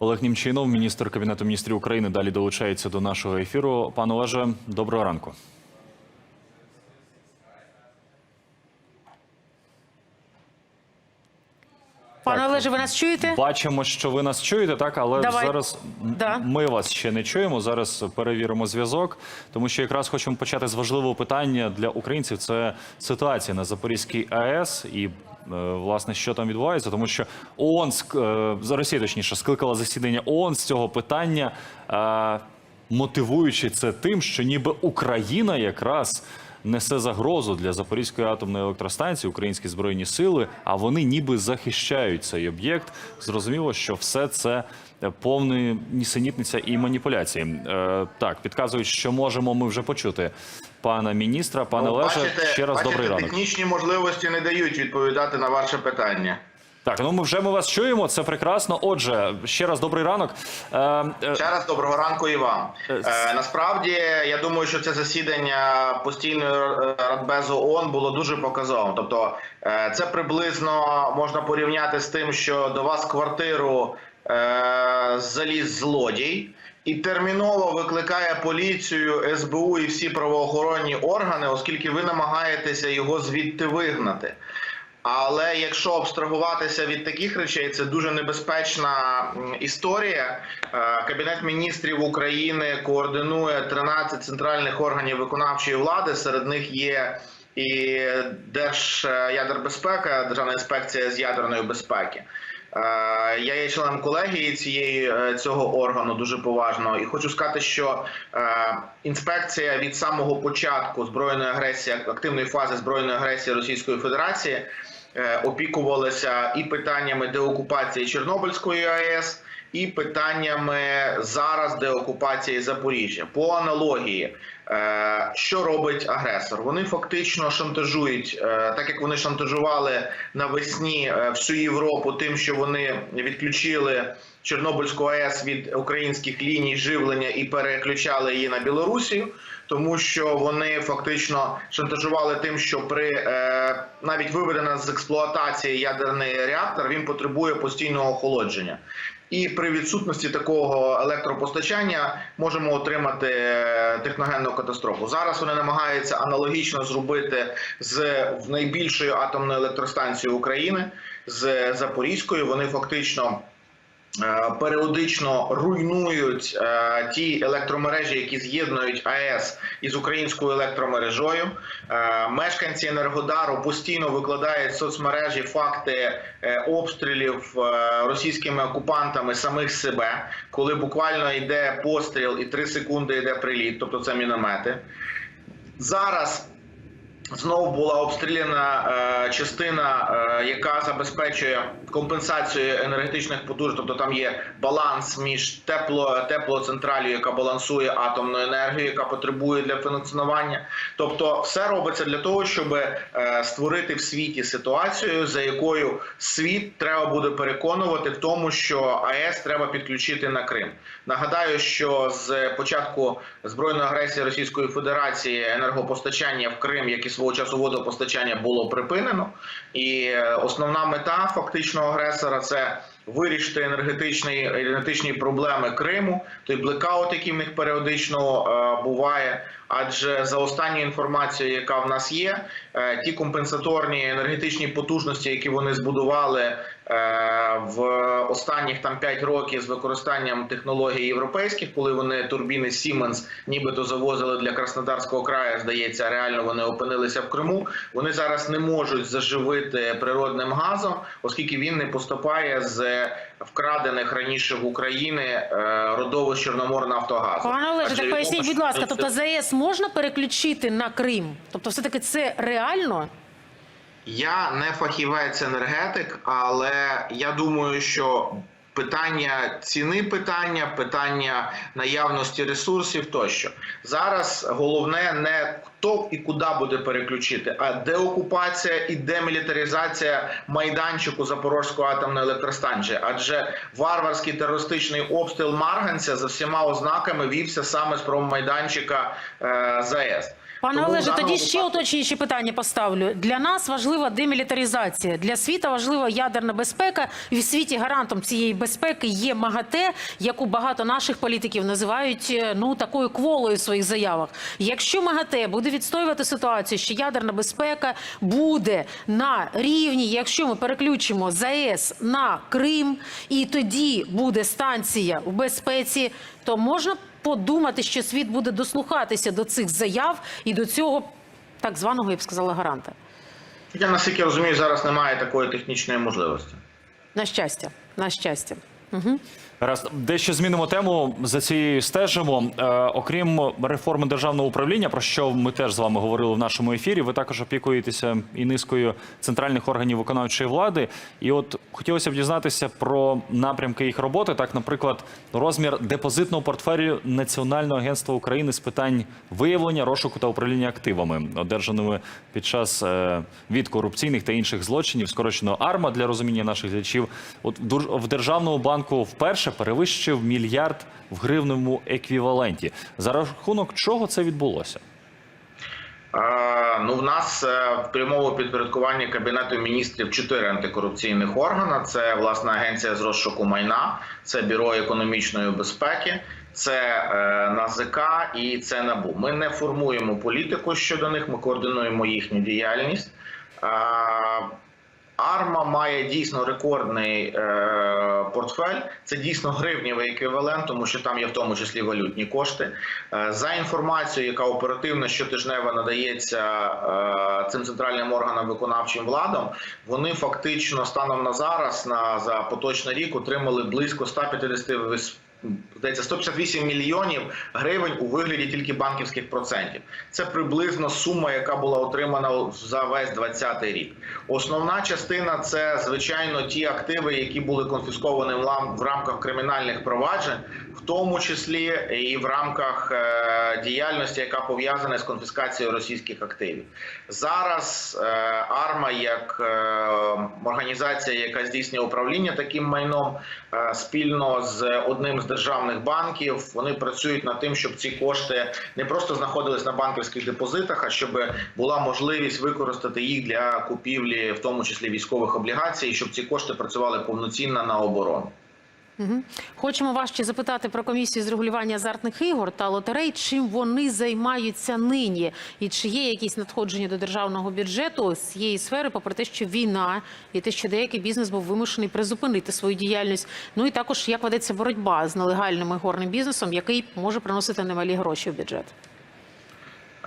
Олег Німчинов, міністр кабінету міністрів України, далі долучається до нашого ефіру. Пане Олеже, доброго ранку. Олеже, ви нас чуєте? Бачимо, що ви нас чуєте, так але Давай. зараз Да. ми вас ще не чуємо. Зараз перевіримо зв'язок, тому що якраз хочемо почати з важливого питання для українців. Це ситуація на Запорізькій АЕС і. е, Власне, що там відбувається, тому що ООН, е, за Росія точніше, скликала засідання ООН з цього питання, е, мотивуючи це тим, що ніби Україна якраз несе загрозу для Запорізької атомної електростанції, українські збройні сили, а вони ніби захищають цей об'єкт. Зрозуміло, що все це е, повна нісенітниця і маніпуляції. Е, так, підказують, що можемо ми вже почути пана міністра. Пане Ну, Леже, ще раз бачите, добрий ранок. технічні можливості не дають відповідати на ваше питання. Так, ну ми вже ми вас чуємо. Це прекрасно. Отже, ще раз добрий ранок. Е, е, Ще раз доброго ранку і вам. Е, насправді, я думаю, що це засідання постійної радбезу ООН було дуже показовим. Тобто, е, це приблизно можна порівняти з тим, що до вас квартиру е, заліз злодій. І терміново викликає поліцію, СБУ і всі правоохоронні органи, оскільки ви намагаєтеся його звідти вигнати. Але якщо абстрагуватися від таких речей, це дуже небезпечна історія. Е, Кабінет міністрів України координує 13 центральних органів виконавчої влади. Серед них є і Держядербезпека, Державна інспекція з ядерної безпеки. Е, Я є членом колегії цієї е, цього органу дуже поважно, і хочу сказати, що інспекція від самого початку збройної агресії, активної фази збройної агресії Російської Федерації опікувалася і питаннями деокупації Чорнобильської АЕС, і питаннями зараз деокупації Запоріжжя. По аналогії, е, що робить агресор? Вони фактично шантажують, е, так як вони шантажували навесні е, всю Європу, тим, що вони відключили Чорнобильську АЕС від українських ліній живлення і переключали її на Білорусію. Тому що вони фактично шантажували тим, що при е, навіть виведена з експлуатації ядерний реактор він потребує постійного охолодження. І при відсутності такого електропостачання можемо отримати е, техногенну катастрофу. Зараз вони намагаються аналогічно зробити з найбільшою атомною електростанцією України з Запорізькою. Вони фактично. Е, Періодично руйнують е, ті електромережі, які з'єднують АЕС із українською електромережою. Е, мешканці Енергодару постійно викладають в соцмережі факти е, обстрілів е, російськими окупантами самих себе, коли буквально йде постріл і 3 секунди йде приліт, тобто це міномети. Зараз Знову була обстріляна е, частина, е, яка забезпечує компенсацію енергетичних потужностей. Тобто там є баланс між тепло, теплоцентралью, яка балансує атомною енергією, яка потребує для функціонування. Тобто, все робиться для того, щоб е, створити в світі ситуацію, за якою світ треба буде переконувати в тому, що АЕС треба підключити на Крим. Нагадаю, що з початку збройної агресії Російської Федерації енергопостачання в Крим, як і свого часу водопостачання, було припинено, і е, основна мета фактичного агресора це. Вирішити енергетичні енергетичні проблеми Криму, той блекаут, який в них періодично е, буває. Адже за останньою інформацією, яка в нас є, е, ті компенсаторні енергетичні потужності, які вони збудували е, в останніх там 5 років з використанням технологій європейських, коли вони турбіни Siemens нібито завозили для Краснодарського краю, здається, реально вони опинилися в Криму. Вони зараз не можуть заживити природним газом, оскільки він не поступає з вкрадених раніше в Україні е, родовищ Чорноморнафтогазу. Пане Олеже, так поясніть, будь ласка, тобто ЗАЕС можна переключити на Крим? Тобто, все таки це реально? Я не фахівець енергетик, але я думаю, що питання ціни питання, питання наявності ресурсів тощо зараз головне не хто і куди буде переключити, а деокупація і демілітаризація майданчику Запорізької атомної електростанції. Адже варварський терористичний обстріл Марганця за всіма ознаками вівся саме з промайданчика е, ЗАЕС. Пане Тому Олеже, тоді ще випадку- питання поставлю. Для нас важлива демілітаризація, для світу важлива ядерна безпека. І в світі гарантом цієї безпеки є МАГАТЕ, яку багато наших політиків називають е, ну такою кволою в своїх заявах. Якщо МАГАТЕ буде відстоювати ситуацію, що ядерна безпека буде на рівні, якщо ми переключимо ЗАЕС на Крим, і тоді буде станція в безпеці, то можна подумати, що світ буде дослухатися до цих заяв і до цього так званого, я б сказала, гаранта. Я наскільки розумію, зараз немає такої технічної можливості. На щастя, на щастя. Угу. Раз дещо змінимо тему за цією стежимо. Е, окрім реформи державного управління, про що ми теж з вами говорили в нашому ефірі. Ви також опікуєтеся і низкою центральних органів виконавчої влади. І от хотілося б дізнатися про напрямки їх роботи. Так, наприклад, розмір депозитного портфелю Національного агентства України з питань виявлення, розшуку та управління активами, одержаними під час е, від корупційних та інших злочинів, скорочено АРМА для розуміння наших глядачів. От в державному банку вперше перевищив мільярд в гривневому еквіваленті. За рахунок чого це відбулося? Ну, в нас е, в прямому підпорядкуванні кабінету міністрів чотири антикорупційних органи: це власна агенція з розшуку майна, це бюро економічної безпеки, це е, НАЗК і це НАБУ. Ми не формуємо політику щодо них, ми координуємо їхню діяльність. Арма має дійсно рекордний е, портфель. Це дійсно гривнівий еквівалент, тому що там є в тому числі валютні кошти. Е, за інформацією, яка оперативно щотижнево надається е, цим центральним органам виконавчим владам, вони фактично станом на зараз, на за поточний рік, отримали близько 150 Здається, 158 мільйонів гривень у вигляді тільки банківських процентів. Це приблизно сума, яка була отримана за весь 2020 рік. Основна частина це звичайно ті активи, які були конфісковані в рамках кримінальних проваджень, в тому числі і в рамках е, діяльності, яка пов'язана з конфіскацією російських активів. Зараз е, АРМА, як е, організація, яка здійснює управління таким майном, спільно з одним з державних банків, вони працюють над тим, щоб ці кошти не просто знаходились на банківських депозитах, а щоб була можливість використати їх для купівлі, в тому числі військових облігацій, щоб ці кошти працювали повноцінно на оборону. Хочемо вас ще запитати про комісію з регулювання азартних ігор та лотерей. Чим вони займаються нині? І чи є якісь надходження до державного бюджету з цієї сфери, попри те, що війна і те, що деякий бізнес був вимушений призупинити свою діяльність? Ну і також як ведеться боротьба з нелегальним ігорним бізнесом, який може приносити немалі гроші в бюджет?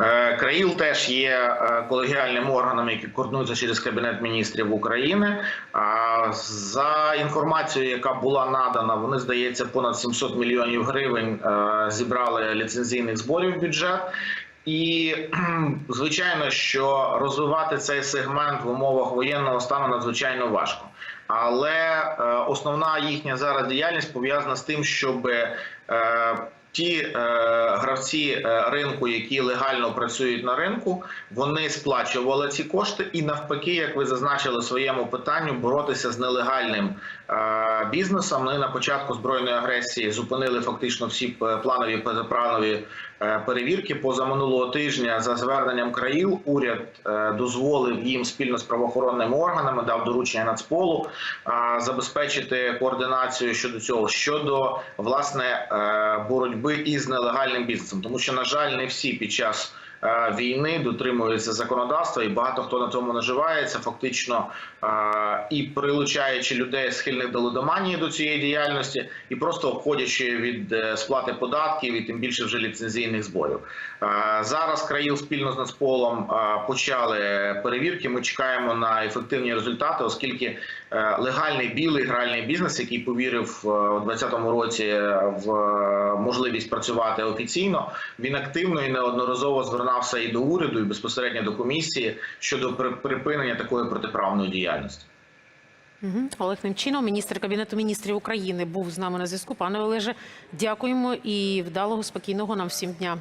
Е, Країл теж є е, колегіальним органом, який координується через Кабінет міністрів України. А За інформацією, яка була надана, вони здається понад 700 мільйонів гривень е, зібрали ліцензійних зборів в бюджет. І звичайно, що розвивати цей сегмент в умовах воєнного стану надзвичайно важко. Але е, основна їхня зараз діяльність пов'язана з тим, щоб е, ті е, гравці е, ринку, які легально працюють на ринку, вони сплачували ці кошти, і навпаки, як ви зазначили своєму питанню, боротися з нелегальним е, бізнесом. Ми на початку збройної агресії зупинили фактично всі е, планові позапланові е, перевірки. Поза минулого тижня за зверненням країл уряд е, дозволив їм спільно з правоохоронними органами дав доручення Нацполу е, забезпечити координацію щодо цього щодо власне е, боротьби із нелегальним бізнесом, тому що на жаль, не всі під час війни дотримуються законодавства, і багато хто на цьому наживається, фактично е, і прилучаючи людей схильних до лудоманії до цієї діяльності, і просто обходячи від е, сплати податків і тим більше вже ліцензійних зборів. Е, Зараз країл спільно з Нацполом е, почали перевірки. Ми чекаємо на ефективні результати, оскільки е, легальний білий гральний бізнес, який повірив е, у 2020 році в е, можливість працювати офіційно, він активно і неодноразово звертався і до уряду, і безпосередньо до комісії щодо при- припинення такої протиправної діяльності. Угу. Олег Немчинов, міністр кабінету міністрів України, був з нами на зв'язку. Пане Олеже, дякуємо і вдалого спокійного нам всім дня.